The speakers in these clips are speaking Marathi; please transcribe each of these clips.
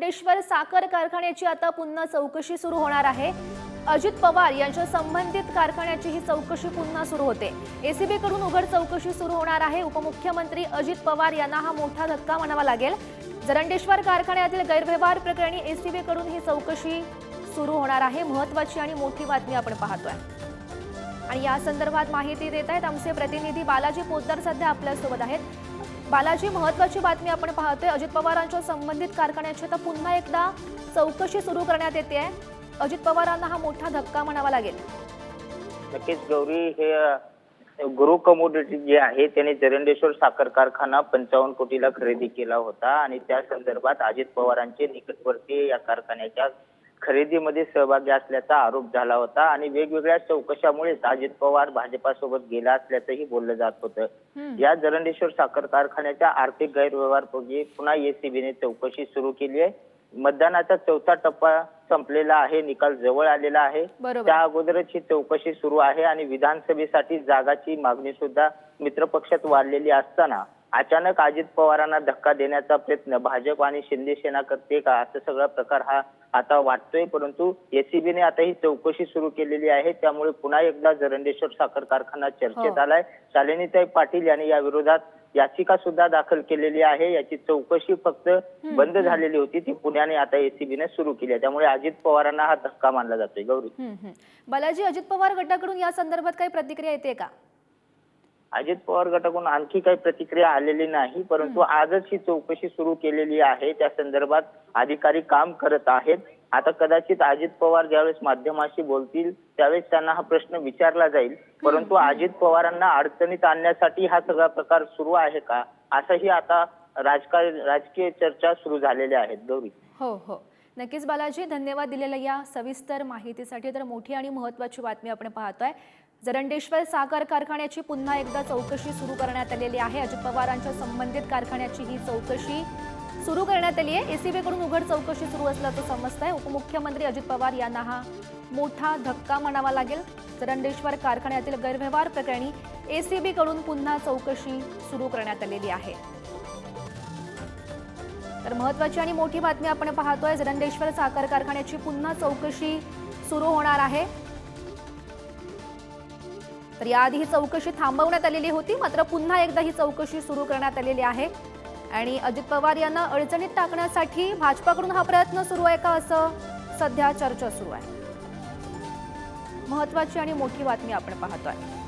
खंडेश्वर साखर कारखान्याची आता पुन्हा चौकशी सुरू होणार आहे. अजित पवार यांच्या संबंधित कारखान्याची ही चौकशी पुन्हा सुरू होते. एसीबी कडून उघड चौकशी सुरू होणार आहे. उपमुख्यमंत्री अजित पवार यांना हा मोठा धक्का म्हणावा लागेल. जरंडेश्वर कारखान्यातील गैरव्यवहार प्रकरणी एसीबी कडून ही चौकशी सुरू होणार आहे. महत्वाची आणि मोठी बातमी आपण पाहतोय. आणि या संदर्भात माहिती देत आहेत आमचे प्रतिनिधी बालाजी पोतदार सध्या आपल्यासोबत आहेत. बालाजी महत्वाची बातमी आपण पाहतोय. अजित पवारांच्या संबंधित कारखान्याची आता पुन्हा एकदा चौकशी सुरू करण्यात येते. अजित पवारांना हा मोठा धक्का म्हणावा लागेल. नक्कीच गौरी हे गुरु कमोडिटी जे आहे त्याने जरंडेश्वर साखर कारखाना पंचावन्न कोटीला खरेदी केला होता. आणि त्या संदर्भात अजित पवारांचे निकटवर्ती या कारखान्याच्या खरेदीमध्ये सहभागी असल्याचा आरोप झाला होता आणि वेगवेगळ्या चौकशामुळेच अजित पवार भाजपासोबत गेला असल्याचंही बोललं जात होतं. या जरंडेश्वर साखर कारखान्याच्या आर्थिक गैरव्यवहार प्रकरणी पुन्हा एसीबीने चौकशी सुरू केली आहे. मतदानाचा चौथा टप्पा संपलेला आहे निकाल जवळ आलेला आहे. त्या अगोदरच ही चौकशी सुरू आहे आणि विधानसभेसाठी जागाची मागणी सुद्धा मित्रपक्षात वाढलेली असताना अचानक अजित पवारांना धक्का देण्याचा प्रयत्न भाजप आणि शिंदे सेना करते का? असं सगळा प्रकार हा आता वाटतोय परंतु एसीबीने आता ही चौकशी सुरू केलेली आहे. त्यामुळे पुन्हा एकदा जरंडेश्वर साखर कारखाना चर्चेत हो. आलाय. शालिनीताई पाटील यांनी या विरोधात याचिका सुद्धा दाखल केलेली आहे. याची चौकशी फक्त बंद झालेली होती. ती पुण्याने आता एसीबीने सुरू केली आहे. त्यामुळे अजित पवारांना हा धक्का मानला जातोय. गौरी. बालाजी अजित पवार गटाकडून या संदर्भात काही प्रतिक्रिया येते का? अजित पवार गटाकडून आणखी काही प्रतिक्रिया आलेली नाही परंतु आजच ही चौकशी सुरू केलेली आहे. त्या संदर्भात अधिकारी काम करत आहेत. आता कदाचित अजित पवार ज्यावेळेस माध्यमाशी बोलतील त्यावेळेस त्यांना हा प्रश्न विचारला जाईल. परंतु अजित पवारांना अडचणीत आणण्यासाठी हा सगळा प्रकार सुरू आहे का? असंही आता राजकारण राजकीय चर्चा सुरू झालेल्या आहेत. गौरी. हो हो. नक्कीच बालाजी धन्यवाद दिलेल्या या सविस्तर माहितीसाठी. तर मोठी आणि महत्वाची बातमी आपण पाहतोय. जरंडेश्वर साखर कारखान्याची पुन्हा एकदा चौकशी सुरू करण्यात आलेली आहे. अजित पवारांच्या संबंधित कारखान्याची ही चौकशी सुरू करण्यात आली आहे. एसीबीकडून उघड चौकशी सुरू असल्याचं समजत आहे उपमुख्यमंत्री अजित पवार यांना हा मोठा धक्का म्हणावा लागेल. जरंडेश्वर कारखान्यातील गैरव्यवहार प्रकरणी एसीबीकडून पुन्हा चौकशी सुरू करण्यात आलेली आहे. तर महत्वाची आणि मोठी बातमी आपण पाहतोय जरंडेश्वर साखर कारखान्याची पुन्हा चौकशी सुरू होणार आहे. तर याआधी ही चौकशी थांबवण्यात आलेली होती मात्र पुन्हा एकदा ही चौकशी सुरू करण्यात आलेली आहे. आणि अजित पवार यांना अडचणीत टाकण्यासाठी भाजपाकडून हा प्रयत्न सुरू आहे का असं सध्या चर्चा सुरू आहे. महत्वाची आणि मोठी बातमी आपण पाहतोय.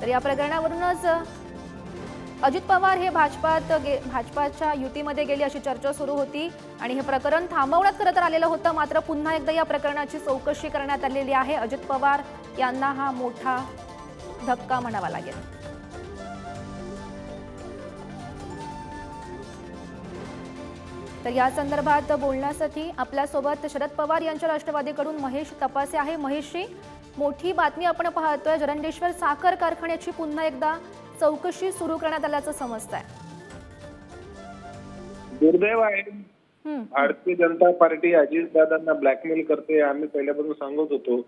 तर या प्रकरणावरूनच अजित पवार हे भाजपात गे भाजपाच्या युतीमध्ये गेले अशी चर्चा सुरू होती आणि हे प्रकरण थांबवण्यात खरं तर आलेलं होतं. मात्र पुन्हा एकदा या प्रकरणाची चौकशी करण्यात आलेली आहे. अजित पवार यांना हा मोठा धक्का म्हणावा लागेल. तर या संदर्भात बोलण्यासाठी आपल्यासोबत शरद पवार यांच्या राष्ट्रवादीकडून महेश तपासे आहे. महेशजी मोठी बातमी आपण पाहतोय. जरंडेश्वर साखर कारखान्याची पुन्हा एकदा चौकशी सुरू करण्यात आल्याचं समजत आहे दुर्दैव आहे. भारतीय जनता पार्टी अजितदादांना ब्लॅकमेल करते आम्ही पहिल्यापासून सांगत होतो.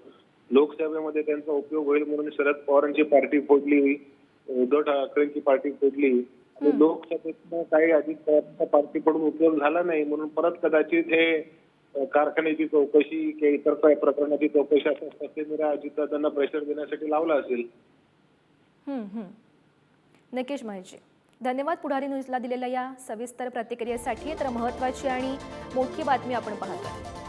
लोकसभेमध्ये त्यांचा उपयोग होईल म्हणून शरद पवारांची पार्टी फोडली उद्धव ठाकरेंची पार्टी फोडली. आणि लोकसभेतनं काही अजित पवारांच्या पार्टीकडून उपयोग झाला नाही म्हणून परत कदाचित हे कारखान्याची चौकशी किंवा इतर काही प्रकरणाची चौकशी असं सत्यमेरा अजितदादांना प्रेशर देण्यासाठी लावला असेल. हम्म, हम्म. धन्यवाद पुढारी न्यूजला दिलेल्या या सविस्तर प्रतिक्रियेसाठी. तर महत्वाची आणि मोठी बातमी आपण पाहतो